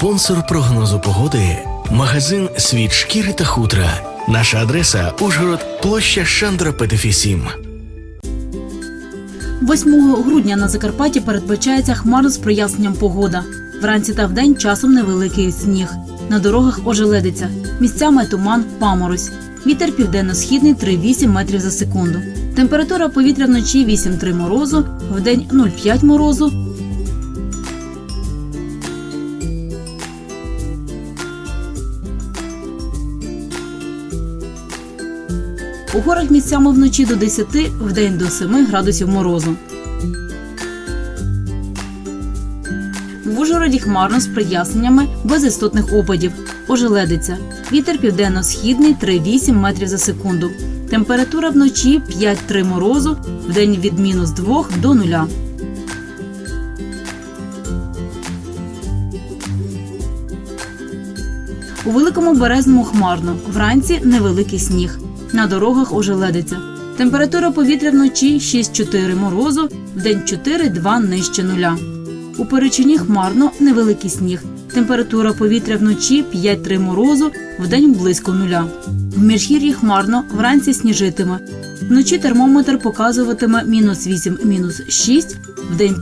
Спонсор прогнозу погоди магазин Світ шкіри та хутра. Наша адреса Ужгород, площа Шандра Петефі 7. 8 грудня на Закарпатті передбачається хмарно з проясненням погода. Вранці та вдень часом невеликий сніг. На дорогах ожеледиться. Місцями туман, паморозь. Вітер південно-східний 3,8 метрів за секунду. Температура повітря вночі 8,3 морозу, вдень 0,5 морозу. У горах місцями вночі до 10, вдень до 7 градусів морозу. В Ужгороді хмарно з проясненнями без істотних опадів. Ожеледиться. Вітер південно-східний 3,8 метрів за секунду. Температура вночі 5-3 морозу, вдень від мінус 2 до 0. У великому березному хмарно. Вранці невеликий сніг. На дорогах ожеледиться. Температура повітря вночі 6-4 морозу, вдень 4-2 нижче нуля. У Перечині хмарно невеликий сніг. Температура повітря вночі 5-3 морозу, вдень близько нуля. В міжгір'ї хмарно, вранці сніжитиме. Вночі термометр показуватиме мінус 8, мінус 6, вдень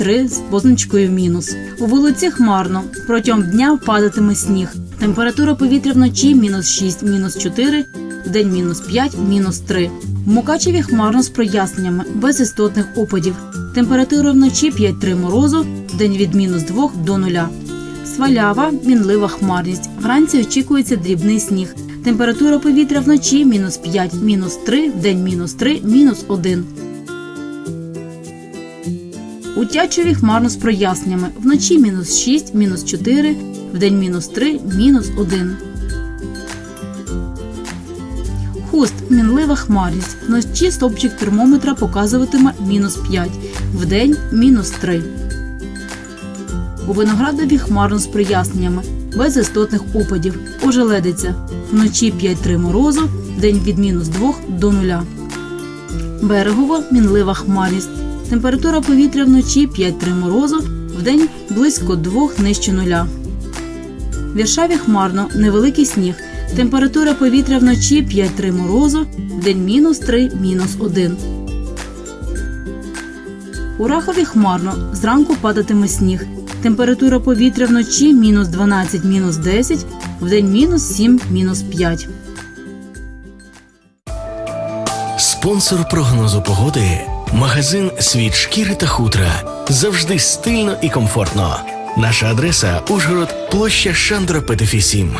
5-3 з позначкою мінус. У вулиці хмарно. Протягом дня падатиме сніг. Температура повітря вночі мінус 6, мінус 4, вдень мінус 5, мінус 3. В Мукачеві хмарно з проясненнями, без істотних опадів. Температура вночі 5-3 морозу, вдень від мінус 2 до 0. Свалява, мінлива хмарність. Вранці очікується дрібний сніг. Температура повітря вночі мінус 5, мінус 3, вдень мінус 3, мінус 1. У Тячеві хмарно з проясненнями. Вночі мінус 6, мінус 4, вдень мінус 3, мінус 1. Хуст мінлива хмарність. Вночі стопчик термометра показуватиме мінус 5, вдень мінус 3. У виноградові хмарно з проясненнями, без істотних опадів. Ожеледиться. Вночі 5-3 морозу, вдень від мінус 2 до 0. Берегово мінлива хмарність. Температура повітря вночі 5-3 морозу, вдень близько 2 нижче нуля. В Віршаві хмарно, невеликий сніг. Температура повітря вночі 5-3 морозу, вдень мінус 3, мінус 1. У Рахові хмарно, зранку падатиме сніг. Температура повітря вночі мінус 12, мінус 10, вдень мінус 7, мінус 5. Спонсор прогнозу погоди магазин Світ шкіри та хутра. Завжди стильно і комфортно. Наша адреса Ужгород, площа Шандра Петефі 7.